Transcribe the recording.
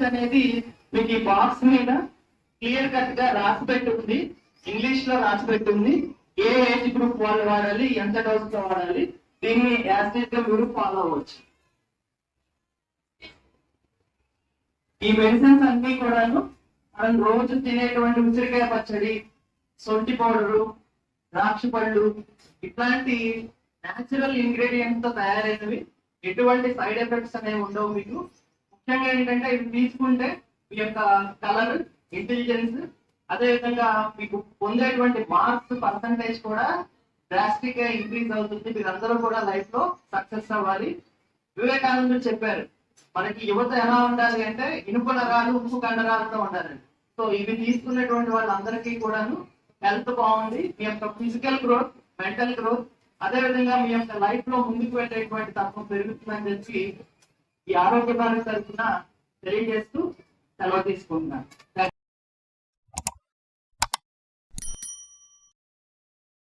Concept అనేది మీకు ఈ బాక్స్ మీద క్లియర్ కట్గా రాసి పెట్టి ఉంది ఇంగ్లీష్లో రాసి పెట్టి ఉంది ఏ ఏజ్ గ్రూప్ వాళ్ళు వాడాలి ఎంత డోస్లో వాడాలి దీన్ని యాసిడ్గా మీరు ఫాలో అవ్వచ్చు. ఈ మెడిసిన్స్ అన్ని కూడాను మనం రోజు తినేటువంటి ఉసిరికాయ పచ్చడి సొంటి పౌడరు ద్రాక్ష పళ్ళు ఇట్లాంటి నాచురల్ ఇంగ్రీడియంట్తో తయారైనవి. ఎటువంటి సైడ్ ఎఫెక్ట్స్ అనేవి ఉండవు మీకు. ముఖ్యంగా ఏంటంటే ఇవి తీసుకుంటే మీ యొక్క కలర్ ఇంటెలిజెన్స్ అదే విధంగా మీకు పొందేటువంటి మార్క్స్ పర్సంటేజ్ కూడా డ్రాస్టిక్గా ఇంక్రీజ్ అవుతుంది. మీరందరూ కూడా లైఫ్లో సక్సెస్ అవ్వాలి. వివేకానందుడు చెప్పారు మనకి యువత ఎలా ఉండాలి అంటే ఇనుప నరాలు ఉప్పు కండరాలతో ఉండాలండి. సో ఇవి తీసుకున్నటువంటి వాళ్ళందరికీ కూడాను హెల్త్ బాగుంది. మీ యొక్క ఫిజికల్ గ్రోత్ మెంటల్ గ్రోత్ అదే విధంగా మీ యొక్క లైఫ్లో ముందుకు వెళ్ళేటువంటి తత్వం పెరుగుతుందని చెప్పి ఈ ఆరోగ్య భారత్ తరఫున తెలియజేస్తూ సెలవు తీసుకుంటున్నాను.